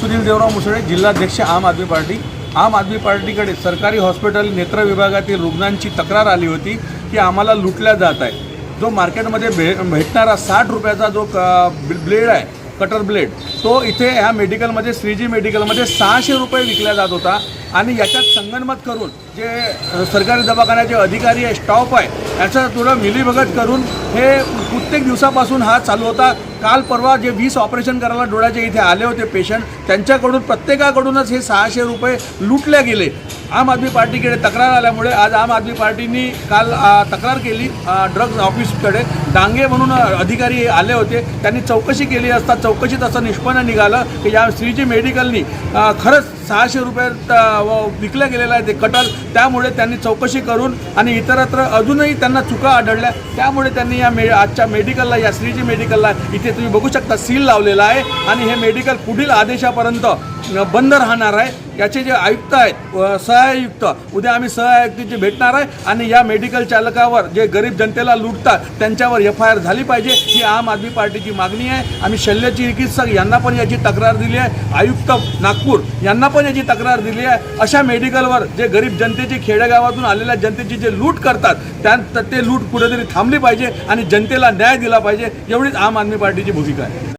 सुनील देवराव मुसळे जिल्हाध्यक्ष आम आदमी पार्टी. आम आदमी पार्टीकडे सरकारी हॉस्पिटल नेत्र विभागातील रुग्णांची तक्रार आली होती की आम्हाला लुटल्या जात आहे. जो मार्केटमध्ये भे भेटणारा साठ रुपयाचा जो क ब्लेड आहे कटर ब्लेड तो इथे ह्या मेडिकलमध्ये श्रीजी मेडिकलमध्ये सहाशे रुपये विकला जात होता. आणि याच्यात संगनमत करून जे सरकारी दवाखान्याचे अधिकारी आहे स्टॉप आहे याचं थोडं मिलीभगत करून हे प्रत्येक दिवसापासून हा चालू होता. काल परवा जे वीस ऑपरेशन करायला डोळ्याचे इथे आले होते पेशंट त्यांच्याकडून प्रत्येकाकडूनच हे सहाशे रुपये लुटले गेले. आम आदमी पार्टीकडे तक्रार आल्यामुळे आज आम आदमी पार्टीनी काल तक्रार केली ड्रग्ज ऑफिसकडे. डांगे म्हणून अधिकारी आले होते. त्यांनी चौकशी केली असता चौकशीत असं निष्पन्न निघालं की या श्रीजी मेडिकलनी खरंच सहाशे रुपयात व विकलं गेलेलं आहे ते कटल. त्यामुळे त्यांनी चौकशी करून आणि इतरत्र अजूनही त्यांना चुका आढळल्या. त्यामुळे त्यांनी या मे आजच्या मेडिकलला या श्रीजी मेडिकलला इथे तुम्ही बघू शकता सील लावलेला आहे. आणि हे मेडिकल पुढील आदेशापर्यंत बंद राहणार आहे. याचे जे आयुक्त आहेत सहआयुक्त उद्या आम्ही सहआयुक्तीचे भेटणार आहे आणि या मेडिकल चालकावर जे गरीब जनतेला लुटतात त्यांच्यावर एफ आय आर झाली पाहिजे ही आम आदमी पार्टीची मागणी आहे. आम्ही शल्य चिकित्सक यांना पण याची तक्रार दिली आहे. आयुक्त नागपूर यांना पण याची तक्रार दिली आहे. अशा मेडिकलवर जे गरीब जनतेची खेडेगावातून आलेल्या जनतेची जे लूट करतात त्या ते लूट कुठेतरी थांबली पाहिजे आणि जनतेला न्याय दिला पाहिजे एवढीच आम आदमी पार्टीची भूमिका आहे.